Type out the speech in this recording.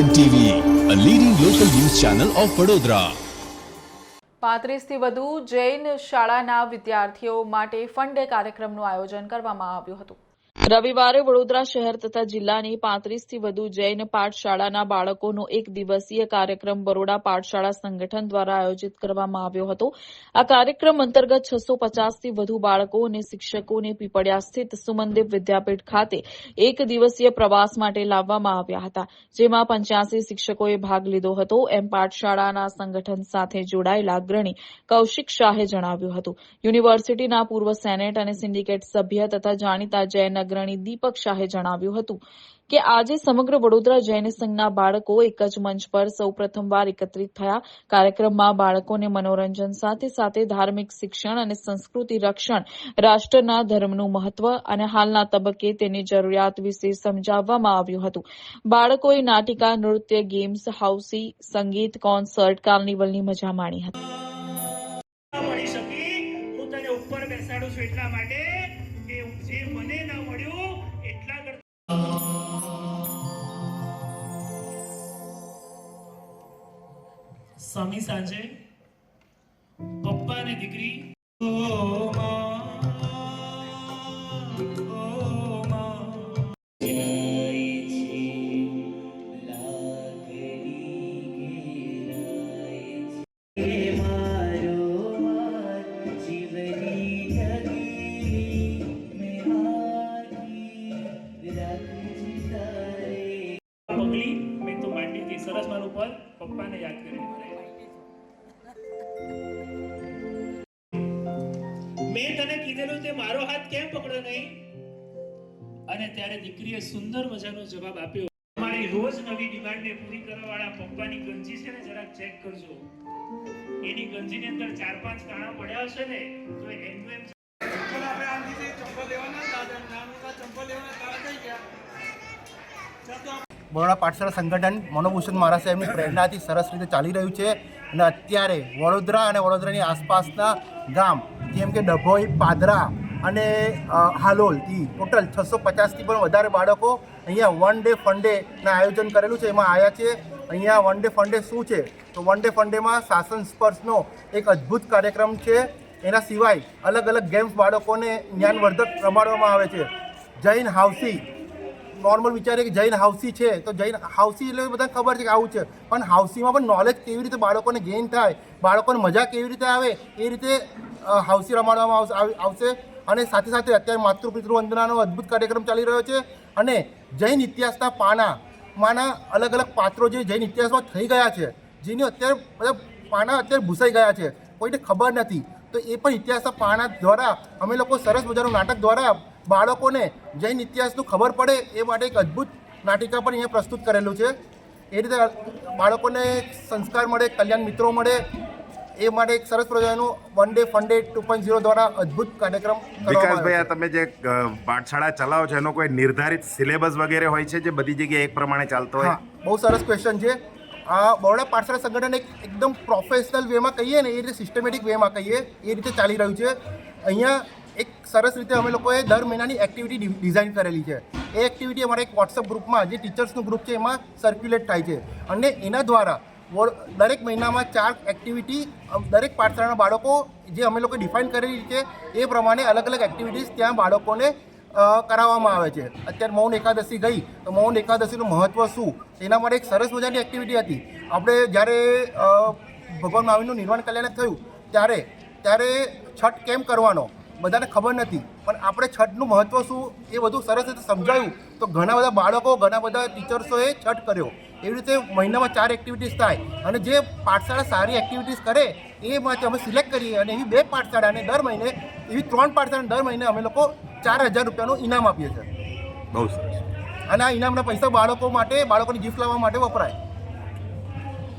N TV a leading local news channel of Vadodara પાંત્રીસથી વધુ જૈન શાળાના વિદ્યાર્થીઓ માટે ફંડે કાર્યક્રમનું આયોજન કરવામાં આવ્યું હતું. રવિવારે વડોદરા શહેર તથા જિલ્લાની પાંત્રીસથી વધુ જૈન પાઠશાળાના બાળકોનો એક દિવસીય કાર્યક્રમ બરોડા પાઠશાળા સંગઠન દ્વારા આયોજિત કરવામાં આવ્યો હતો. આ કાર્યક્રમ અંતર્ગત છસો પચાસથી વધુ બાળકો અને શિક્ષકોને પીપળિયા સ્થિત સુમનદેવ વિદ્યાપીઠ ખાતે એક દિવસીય પ્રવાસ માટે લાવવામાં આવ્યા હતા, જેમાં પંચ્યાસી શિક્ષકોએ ભાગ લીધો હતો. એમ પાઠશાળાના સંગઠન સાથે જોડાયેલા અગ્રણી કૌશિક શાહે જણાવ્યું હતું. યુનિવર્સિટીના પૂર્વ સેનેટ અને સિન્ડિકેટ સભ્ય તથા જાણીતા જૈન અગ્રણી દીપક શાહે જણાવ્યું હતું કે આજે સમગ્ર વડોદરા જૈન સંઘના બાળકો એક જ મંચ પર સૌ પ્રથમવાર એકત્રિત થયા. કાર્યક્રમમાં બાળકોને મનોરંજન સાથે સાથે ધાર્મિક શિક્ષણ અને સંસ્કૃતિ રક્ષણ, રાષ્ટ્રના ધર્મનું મહત્વ અને હાલના તબક્કે તેની જરૂરિયાત વિશે સમજાવવામાં આવ્યું હતું. બાળકોએ નાટિકા, નૃત્ય, ગેમ્સ, હાઉસી, સંગીત, કોન્સર્ટ, કાર્નિવલની મજા માણી હતી. ઉપર બેસાડું છું એટલા માટે સમી સાંજે પપ્પા અને દીકરી ઓ પગલી મેં તો માંડી હતી. સરસ મારું પર પપ્પાને યાદ કરી. મેં તને કીધેલું તે મારો હાથ કેમ પકડ્યો નહીં? અને ત્યારે દીકરીએ સુંદર મજાનો જવાબ આપ્યો મારી રોજ નવી ડિમાન્ડને પૂરી કરવા વાળા પપ્પાની ગંજી છે ને જરાક ચેક કરજો. એની ગંજીની અંદર ચાર પાંચ કાણા પડ્યા હશે ને તો એનું એમ બરોડા પાઠશાળા સંગઠન મનોભૂષણ મહારાજ સાહેબની પ્રેરણાથી સરસ રીતે ચાલી રહ્યું છે. અને અત્યારે વડોદરા અને વડોદરાની આસપાસના ગામ જેમ કે ડભોઈ, પાદરા અને હાલોલથી ટોટલ છસો પચાસથી પણ વધારે બાળકો અહીંયા વન ડે ફન ડેના આયોજન કરેલું છે. એમાં આવ્યા છે. અહીંયા વન ડે ફન ડે શું છે? તો વન ડે ફન ડેમાં શાસન સ્પર્શનો એક અદ્ભુત કાર્યક્રમ છે. એના સિવાય અલગ અલગ ગેમ્સ બાળકોને જ્ઞાનવર્ધક રમાડવામાં આવે છે. જૈન હાઉસી, નોર્મલ વિચારે કે જૈન હાઉસી છે, તો જૈન હાઉસી એટલે બધાને ખબર છે કે આવું છે. પણ હાઉસીમાં પણ નોલેજ કેવી રીતે બાળકોને ગેઇન થાય, બાળકોને મજા કેવી રીતે આવે, એ રીતે હાઉસી રમાડવામાં આવશે, આવ- આવશે. અને સાથે સાથે અત્યારે માતૃ પિતૃ વંદનાનો અદ્ભુત કાર્યક્રમ ચાલી રહ્યો છે. અને જૈન ઇતિહાસના પાના માના અલગ અલગ પાત્રો જે જૈન ઇતિહાસમાં થઈ ગયા છે, જેની અત્યારે મતલબ પાના અત્યારે ભૂસાઈ ગયા છે, કોઈને ખબર નથી. તો એ પણ ઇતિહાસના પાના દ્વારા અમે લોકો સરસ મજાનું નાટક દ્વારા બાળકોને જૈન ઇતિહાસનું ખબર પડે એ માટે એક અદ્ભુત નાટિકા પણ અહીંયા પ્રસ્તુત કરેલું છે. એ રીતે બાળકોને સંસ્કાર મળે, કલ્યાણ મિત્રો મળે એ માટે એક સરસ પ્રજાનું one day fun day two point zero દ્વારા અદ્ભુત કાર્યક્રમ વિકાસભાઈ આ તમે જે પાઠશાળા ચલાવો છો એનો કોઈ નિર્ધારિત સિલેબસ વગેરે હોય છે જે બધી જગ્યાએ એક પ્રમાણે ચાલતો હોય? બહુ સરસ ક્વેશ્ચન છે. આ બરોડા પાઠશાળા સંગઠન એક એકદમ પ્રોફેશનલ વેમાં કહીએ ને એ રીતે સિસ્ટમેટિક વેમાં કહીએ એ રીતે ચાલી રહ્યું છે. અહીંયા એક સરસ રીતે અમે લોકોએ દર મહિનાની એક્ટિવિટી ડિઝાઇન કરેલી છે. એ એક્ટિવિટી અમારા એક વોટ્સઅપ ગ્રુપમાં જે ટીચર્સનું ગ્રુપ છે એમાં સર્ક્યુલેટ થાય છે. અને એના દ્વારા વોર- દરેક મહિનામાં ચાર એક્ટિવિટી દરેક પાઠશાળાના બાળકો જે અમે લોકો ડિફાઇન કરેલી છે, એ પ્રમાણે અલગ અલગ એક્ટિવિટીઝ ત્યાં બાળકોને કરાવવામાં આવે છે. અત્યારે મૌન એકાદશી ગઈ, તો મૌન એકાદશીનું મહત્ત્વ શું? એના માટે એક સરસ મજાની એક્ટિવિટી હતી. આપણે જ્યારે ભગવાન મહાવીરનું નિર્માણ કલ્યાણ થયું, ત્યારે ત્યારે છઠ કેમ કરવાનો? બધાને ખબર નથી. પણ આપણે છઠનું મહત્ત્વ શું? એ બધું સરસ રીતે સમજાયું. તો ઘણા બધા બાળકો ઘણા બધા ટીચર્સોએ છઠ કર્યો. એવી રીતે મહિનામાં ચાર એક્ટિવિટીઝ થાય. અને જે પાઠશાળા સારી એક્ટિવિટીઝ કરે એ માટે અમે સિલેક્ટ કરીએ. અને એવી બે પાઠશાળાને દર મહિને એવી ત્રણ પાઠશાળાને દર મહિને અમે લોકો ચાર હજાર રૂપિયાનું ઇનામ આપીએ છીએ. બહુ સરસ. અને આ ઇનામના પૈસા બાળકો માટે બાળકોની ગિફ્ટ લાવવા માટે વપરાય.